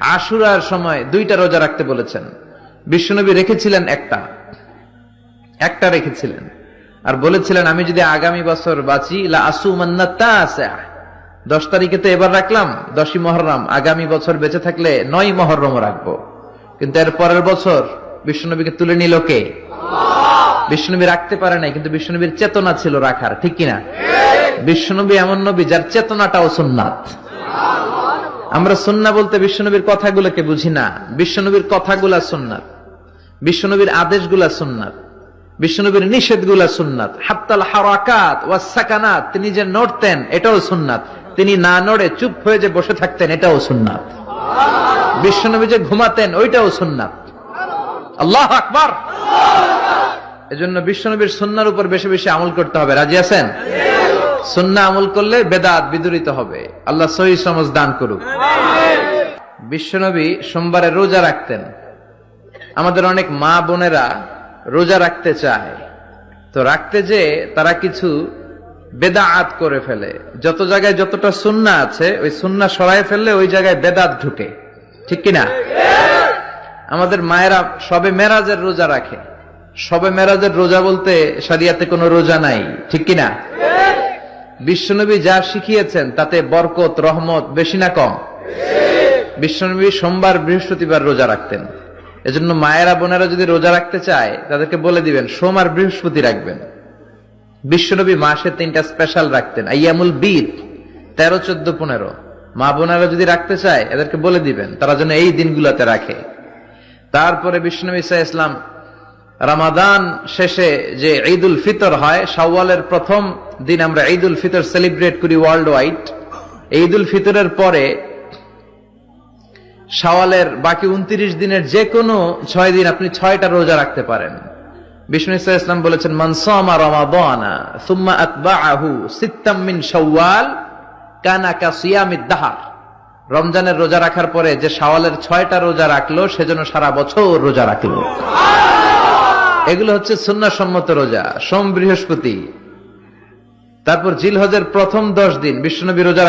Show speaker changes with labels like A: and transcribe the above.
A: আশুরার সময় দুইটা রোজা রাখতে বলেছেন। বিশ্বনবী রেখেছিলেন একটা। একটা রেখেছিলেন। আর বলেছিলেন, আমি যদি আগামী বছর বাঁচি দশ তারিখে তো এবার রাখলাম, দশই মহরম। আগামী বছর বেঁচে থাকলে নয় মহরম রাখব। কিন্তু এর পরের বছর বিশ্বনবীকে তুলে নিল কে? বিশ্বনবী রাখতে পারে নাই, কিন্তু বিশ্বনবীর চেতনা ছিল রাখার, ঠিক কিনা? বিশ্বনবী এমন নবী যার চেতনাটাও সুন্নাত। আমরা সুন্না বলতে বিশ্বনবীর কথাগুলোকে বুঝি না। বিশ্বনবীর কথাগুলা সুন্নাত বিশ্বনবীর আদেশগুলা সুন্নাত বিশ্বনবীর নিষেধগুলা সুন্নাত হাত্তাল হারাকাত ওয়াস সাকানাত, তিনি যে নড়তেন, এটাও সুন্নাত তিনি না নড়ে চুপ হয়ে যে বসে থাকতেন, এটাও সুন্নাত বিশ্বনবী যে ঘুমাতেন, ওইটাও সুন্নাত আল্লাহ আকবার! এজন্য বিশ্বনবীর সুন্নার উপর বেশি বেশি আমল করতে হবে। রাজি আছেন? সুন্না আমল করলে বেদাত বিদরিত হবে। আল্লাহ সহি সমাজ দান করুক। বিশ্বনবী সোমবারে রোজা রাখতেন। আমাদের অনেক মা বোনেরা রোজা রাখতে চায়। তো রাখতে যে তারা কিছু বেদাত করে ফেলে। যত জায়গায় যতটা সুন্না আছে, ওই সুন্না সরাই ফেললে ওই জায়গায় বেদাত ঢুকে। ঠিক কিনা? আমাদের মায়েরা সবে মেরাজের রোজা রাখে। সবে মেরাজের রোজা বলতে সারিয়াতে কোনো রোজা নাই। ঠিক কিনা? বিশ্বনবী যা শিখিয়েছেন, তাতে বরকত, রহমত বেশি না কম। বিশ্বনবী সোমবার বৃহস্পতিবার রোজা রাখতেন। এজন্য মায়েরা, বোনেরা যদি রোজা রাখতে চায়, তাদেরকে বলে দিবেন, সোম আর বৃহস্পতি রাখবেন। বিশ্বনবী মাসে তিনটা স্পেশাল রাখতেন, আইয়ামুল বীর, তেরো, চোদ্দ, পনেরো। মা বোনেরা যদি রাখতে চায়, এদেরকে বলে দিবেন, তারা যেন এই দিনগুলোতে রাখে। তারপরে বিষ্ণু ইসা ইসলাম রামাদান শেষে যে ঈদ উল ফিতর হয় সাওয়ালের প্রথম দিন আমরা ঈদ উল ফিতর সেলিব্রেট করি ওয়ার্ল্ড ওয়াইড ঈদ উল ফিতরের পরে শাওয়ালের বাকি উনত্রিশ দিনের যে কোনো ছয় দিন আপনি ছয়টা রোজা রাখতে পারেন। বিষ্ণু ইসা ইসলাম বলেছেন মানসামা রমাদানা সুম্মা আতবাআহু সিত্তাম মিন শাওয়াল কানা কা সিয়ামিদ দাহার। রমজানের রোজা রাখার পরে যে সাওয়ালের ছয়টা রোজা রাখল সেজন্য সারা বছর রোজা রাখল। এগুলো হচ্ছে সুন্নাসম্মত রোজা সোম বৃহস্পতি। তারপর জিল হজের প্রথম দশ দিন বিশ্বনবী রোজা